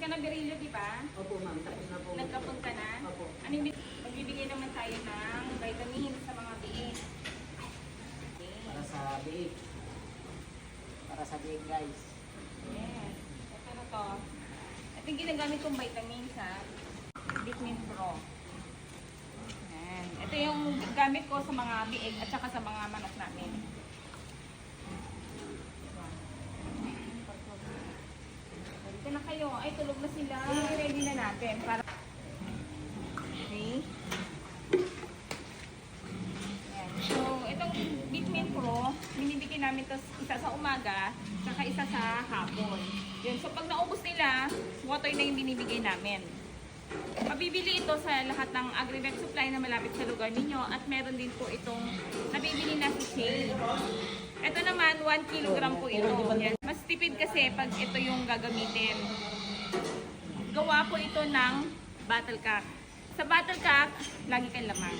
ka na Berillo, di ba? Opo ma'am, tapos na po. Nagkapon ka na? Opo. Ano yung magbibigay naman tayo ng vitamin sa mga biik. Okay. Para sa biig. Para sa biig guys. Yes. Ito na to. Ito yung ginagamit kong vitamins ha. Vitamin Pro. Yan. Ito yung gamit ko sa mga biig at saka sa mga manok na kayo. Ay, tulog na sila. Ready na natin. Para... Okay. So, itong Vitamin Pro, binibigyan namin to isa sa umaga, saka isa sa hapon. Yun. So, pag naubos nila, water na yung binibigay namin. Mabibili ito sa lahat ng agri-vet supply na malapit sa lugar ninyo at meron din po itong nabibili na sa Shane. Ito naman, 1 kilogram po ito. Yan. Tipid kasi pag ito yung gagamitin. Gawa po ito ng battle cock. Sa battle cock, lagi kang lamang.